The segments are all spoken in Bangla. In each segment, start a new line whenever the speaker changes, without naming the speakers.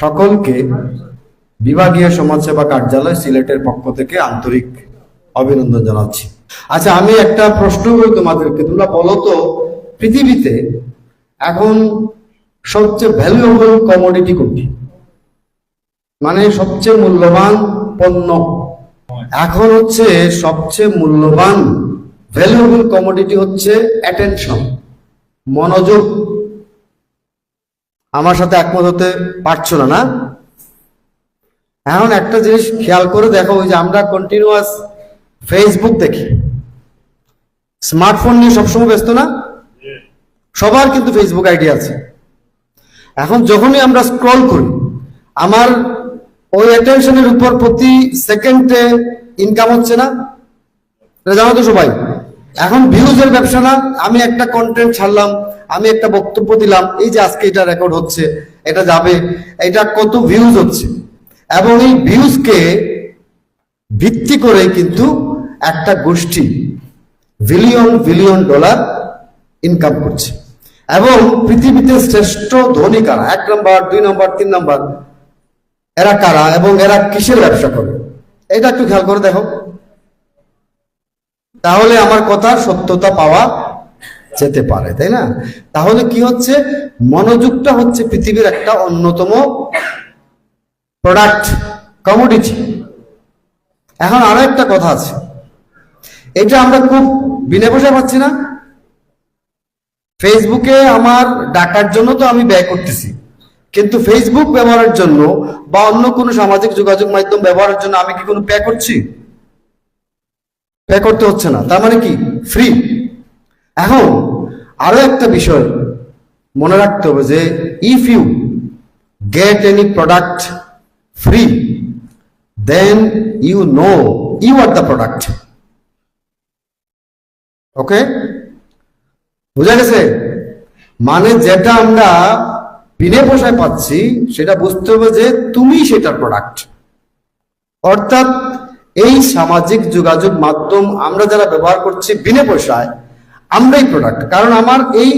সকলকে বিভাগীয় সমাজসেবা কার্যালয় সিলেটের পক্ষ থেকে আন্তরিক অভিনন্দন জানাচ্ছি। আচ্ছা আমি একটা প্রশ্ন করি তোমাদেরকে তোমরা বলো তো, পৃথিবীতে এখন সবচেয়ে ভ্যালুয়েবল কমোডিটি কোনটি? মানে সবচেয়ে মূল্যবান পণ্য। এখন হচ্ছে সবচেয়ে মূল্যবান ভ্যালুয়েবল কমোডিটি হচ্ছে অ্যাটেনশন মনোযোগ। আমার সাথে একমত হতে পারছ না। না এখন একটা জিনিস খেয়াল করে দেখো, ওই যে আমরা কন্টিনিউয়াস ফেসবুক দেখি। স্মার্টফোন নিয়ে সবসময় ব্যস্ত না? সবার কিন্তু ফেসবুক আইডি আছে। এখন যখনই আমরা স্ক্রল করি, আমার ওই অ্যাটেনশনের উপর প্রতি সেকেন্ডে ইনকাম হচ্ছে না? জানো তো সবাই? এখন ভিউজের ব্যবসা না, আমি একটা কন্টেন্ট ছাড়লাম, আমি একটা বক্তব্য দিলাম, এই যে আজকে এটা রেকর্ড হচ্ছে, এটা যাবে, এটা কত ভিউজ হচ্ছে। এবং এই ভিউজকে ভিত্তি করে কিন্তু একটা গোষ্ঠী বিলিয়ন বিলিয়ন ডলার ইনকাম করছে। এবং পৃথিবীতে শ্রেষ্ঠ ধনী কারা? এক নম্বর দুই নম্বর তিন নম্বর এরা কারা এবং এরা কিসের ব্যবসা করে? এটা একটু খেয়াল করে দেখো। তাহলে আমার কথার সত্যতা পাওয়া যেতে পারে, তাই না? তাহলে কি হচ্ছে? মনোযোগটা হচ্ছে পৃথিবীর একটা অন্যতম প্রোডাক্ট কমোডিটি এখন আরও একটা কথা আছে। এটা আমরা খুব বিনে বসে পাচ্ছি না। ফেসবুকে আমার ডাকার জন্য তো আমি ব্যয় করতেছি। কিন্তু ফেসবুক ব্যবহারের জন্য বা অন্য কোনো সামাজিক যোগাযোগ মাধ্যম ব্যবহারের জন্য আমি কি কোনো পে করছি? পে করতে হচ্ছে না। তার মানে কি? ফ্রি এখন আরও একটা বিষয় মনে রাখতে হবে যে if you get any product free then you know you are the product okay বুঝা গেছে? মানে যেটা আমরা বিনে পয়সায় পাচ্ছি, সেটা বুঝতে হবে যে তুমি সেটার প্রোডাক্ট অর্থাৎ এই সামাজিক যোগাযোগ মাধ্যম আমরা যারা ব্যবহার করছি বিনে পয়সায়, আমরাই প্রোডাক্ট কারণ আমার এই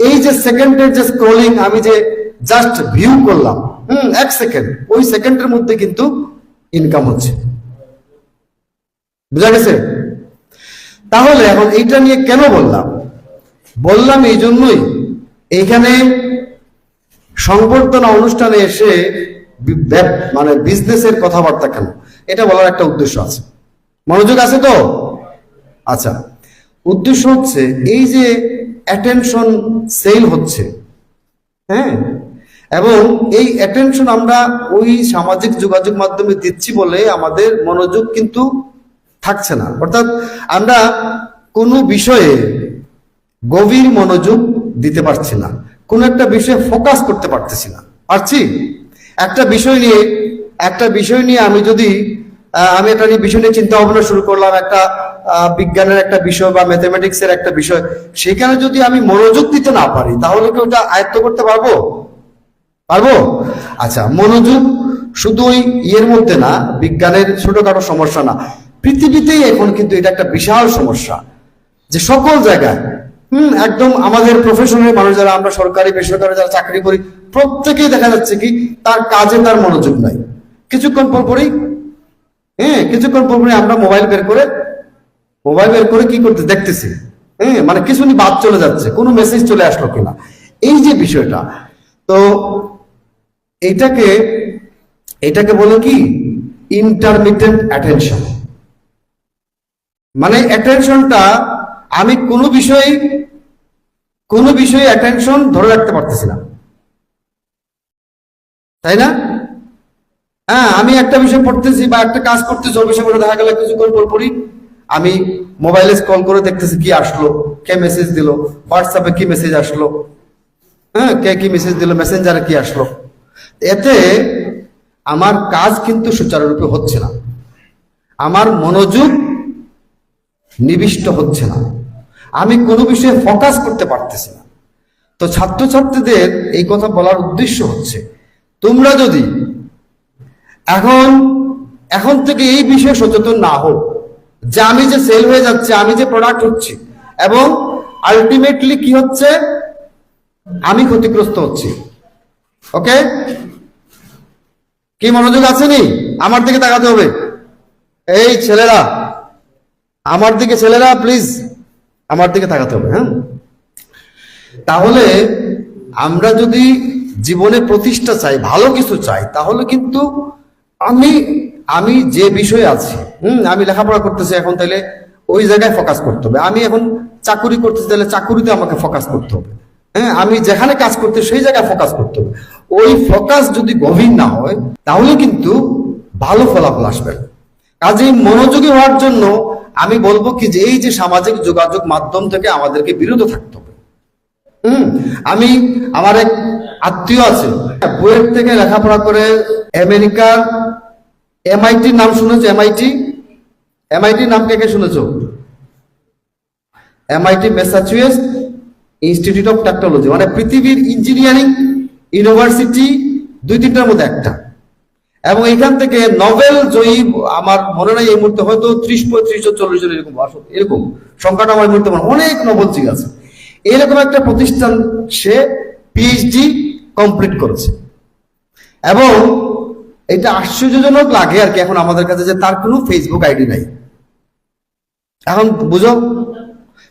এই যে সেকেন্ডের যে স্ক্রলিং আমি যে জাস্ট ভিউ করলাম, হুম, এক সেকেন্ড ওই সেকেন্ডের মধ্যে কিন্তু ইনকাম হচ্ছে। বুঝা গেছে? তাহলে এখন এইটা নিয়ে কেন বললাম? বললাম এই জন্যই এইখানে সংবর্ধনা অনুষ্ঠানে এসে মানে বিজনেসের কথাবার্তা কেন? এটা বলার একটা উদ্দেশ্য আছে। মনোযোগ আছে তো? আচ্ছা উদ্দেশ্য হচ্ছে এই যে অ্যাটেনশন সেল হচ্ছে হ্যাঁ? এবং এই অ্যাটেনশন আমরা ওই সামাজিক যোগাযোগ মাধ্যমে দিচ্ছি বলে আমাদের মনোযোগ কিন্তু থাকছে না। অর্থাৎ আমরা কোনো বিষয়ে গভীর মনোযোগ দিতে পারছি না, কোন একটা বিষয়ে ফোকাস করতে পারতেছি না। পারছি? একটা বিষয় নিয়ে, একটা বিষয় নিয়ে আমি যদি আমি একটা বিষয় নিয়ে চিন্তা ভাবনা শুরু করলাম, একটা বিজ্ঞানের একটা বিষয় বা ম্যাথমেটিক্স এর একটা বিষয়, সেখানে যদি আমি মনোযোগ দিতে না পারি, তাহলে কি ওটা আয়ত্ত করতে পারব? পারব? আচ্ছা মনোযোগ শুধু ওই ইয়ের মধ্যে না, বিজ্ঞানের ছোটখাটো সমস্যা না, পৃথিবীতেই এখন কিন্তু এটা একটা বিশাল সমস্যা, যে সকল জায়গায়, হুম, একদম আমাদের প্রফেশনের মানুষ যারা, আমরা সরকারি, বেসরকারি যারা চাকরি করি প্রত্যেকেই দেখা যাচ্ছে কি তার কাজে তার মনোযোগ নাই। কিছুক্ষণ পর পরই হ্যাঁ কিছুক্ষণ পর পরই আমরা মোবাইল বের করে মোবাইল বের করে কি করতে, দেখতেছি। হ্যাঁ মানে কিছু বাদ চলে যাচ্ছে, কোনো মেসেজ চলে আসলো কিনা। এই যে বিষয়টা, তো এইটাকে এটাকে বলে কি? ইন্টারমিটেন্ট অ্যাটেনশন মানে অ্যাটেনশনটা আমি কোনো বিষয়ে কোনো বিষয়ে অ্যাটেনশন ধরে রাখতে পারতেছি না। তাই না? হ্যাঁ আমি একটা বিষয় পড়তেছি বা একটা কাজ করতেছি, ওই বিষয় দেখা গেল কিছুক্ষণ পর পরই আমি মোবাইলে কল করে দেখতেছি কি আসলো, কে মেসেজ দিল হোয়াটসঅ্যাপে কি মেসেজ আসলো হ্যাঁ কে কি মেসেজ দিল মেসেঞ্জারে কি আসলো। এতে আমার কাজ কিন্তু সুচারুরূপে হচ্ছে না। আমার মনোযোগ নিবিষ্ট হচ্ছে না। আমি কোনো বিষয়ে ফোকাস করতে পারতেছি না। তো ছাত্রছাত্রীদের এই কথা বলার উদ্দেশ্য হচ্ছে তোমরা যদি এখন এখন থেকে এই বিষয়ে সচেতন না হোক যে আমি যে সেল হয়ে যাচ্ছে, আমি যে প্রোডাক্ট হচ্ছি এবং আলটিমেটলি কি হচ্ছে? আমি ক্ষতিগ্রস্ত হচ্ছি। ওকে কি মনোযোগ আছে নি? আমার দিকে তাকাতে হবে। এই ছেলেরা, আমার দিকে ছেলেরা প্লিজ আমার দিকে তাকাতে হবে হ্যাঁ? তাহলে আমরা যদি জীবনে প্রতিষ্ঠা চাই, ভালো কিছু চাই, তাহলে কিন্তু আমি আমি যে বিষয়ে আছি, হুম, আমি লেখাপড়া করতেছি এখন, তাহলে ওই জায়গায় ফোকাস করতে হবে। আমি এখন চাকুরি করতেছি, তাহলে চাকুরিতে আমাকে ফোকাস করতে হবে। হ্যাঁ আমি যেখানে কাজ করতে, সেই জায়গায় ফোকাস করতে হবে। ওই ফোকাস যদি গভীর না হয়, তাহলে কিন্তু ভালো ফলাফল আসবে কাজেই মনোযোগী হওয়ার জন্য আমি বলব কি যে, এই যে সামাজিক যোগাযোগ মাধ্যম থেকে আমাদেরকে বিরত থাকতে হবে। হুম, আমি আমার এক আত্মীয় আছে। বুয়েট থেকে লেখাপড়া করে আমেরিকার এমআইটির নাম শুনেছো? এমআইটি এমআইটির নাম কে কে শুনেছো? MIT Massachusetts Institute of Technology মানে পৃথিবীর ইঞ্জিনিয়ারিং ইউনিভার্সিটি দুই তিনটার মধ্যে একটা। এবং এখান থেকে নোবেল জয়ী, আমার মনে নাই এই মুহূর্তে, হয়তো ত্রিশ পঁয়ত্রিশ চল্লিশ জন এরকম এরকম সংখ্যাটা আমার মুহূর্তে মনে অনেক নোবেল জয়ী আছে এরকম একটা প্রতিষ্ঠান সে পিএইচডি কমপ্লিট করেছে। এবং এটা আশ্চর্যজনক লাগে আর কি এখন আমাদের কাছে যে তার কোনো ফেসবুক আইডি নাই। এখন বুঝো,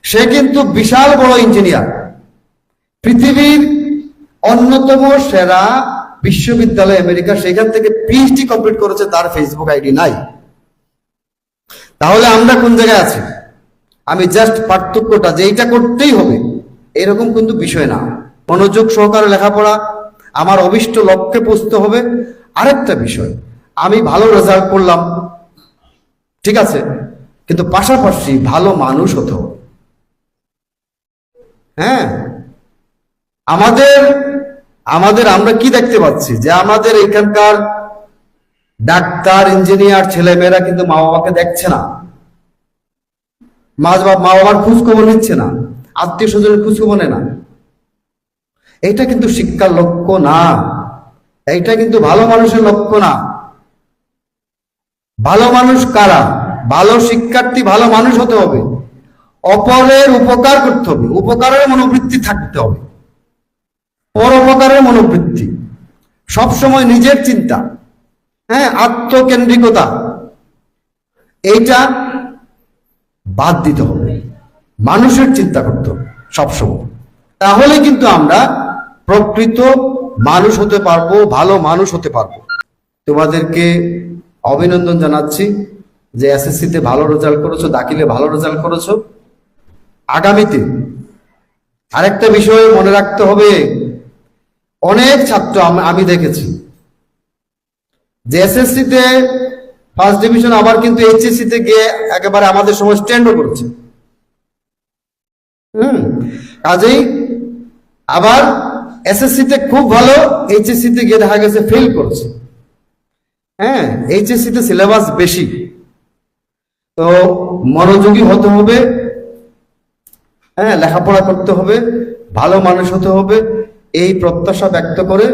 সে কিন্তু বিশাল বড় ইঞ্জিনিয়ার পৃথিবীর অন্যতম সেরা বিশ্ববিদ্যালয় আমেরিকা সেখান থেকে পিএইচডি কমপ্লিট করেছে, তার ফেসবুক আইডি নাই। তাহলে আমরা কোন জায়গায় আছি? আমি জাস্ট পার্থক্যটা যে এইটা করতেই হবে, এরকম কিন্তু বিষয় না। মনোযোগ সহকারে লেখাপড়া, আমার অভিষ্ট লক্ষ্যে পৌঁছতে হবে। আরেকটা বিষয়, আমি ভালো রেজাল্ট করলাম, ঠিক আছে, কিন্তু পাশাপাশি ভালো মানুষ হতে হ্যাঁ? আমাদের আমাদের আমরা কি দেখতে পাচ্ছি? যে আমাদের এখানকার ডাক্তার ইঞ্জিনিয়ার ছেলেমেয়েরা কিন্তু মা বাবাকে দেখছে না। মা বাবার খোঁজ খবর নিচ্ছে না। আত্মীয় স্বজনের খোঁজ খবর নেয় না। এটা কিন্তু শিক্ষার লক্ষ্য না। এটা কিন্তু ভালো মানুষের লক্ষ্য না। ভালো মানুষ কারা? ভালো শিক্ষার্থী ভালো মানুষ হতে হবে। অপরের উপকার করতে হবে। উপকারের মনোবৃত্তি থাকতে হবে। পরোপকারের মনোবৃত্তি। সবসময় নিজের চিন্তা। হ্যাঁ আত্মকেন্দ্রিকতা। এইটা বাদ দিতে হবে। মানুষের চিন্তা করতে হবে সবসময়। তাহলে কিন্তু আমরা প্রকৃত মানুষ হতে পারব, ভালো মানুষ হতে পারব। তোমাদেরকে অভিনন্দন জানাচ্ছি যে এসএসসিতে ভালো রেজাল্ট করেছ, দাখিলে ভালো রেজাল্ট করেছ। আগামীতে আরেকটা বিষয় মনে রাখতে হবে, অনেক ছাত্র আমি দেখেছি। যে এসএসসিতে ফার্স্ট ডিভিশন আবার কিন্তু এইচএসসি তে গিয়ে একেবারে আমাদের সময় স্ট্যান্ডও করেছে। হুম, কাজেই আবার এসএসসি তে খুব ভালো এইচএসসিতে গিয়ে দেখা গেছে ফেল করছে। হ্যাঁ এইচএসসিতে সিলেবাস বেশি। তো মনোযোগী হতে হবে হ্যাঁ লেখাপড়া করতে হবে, ভালো মানুষ হতে হবে, এই প্রত্যাশা ব্যক্ত করে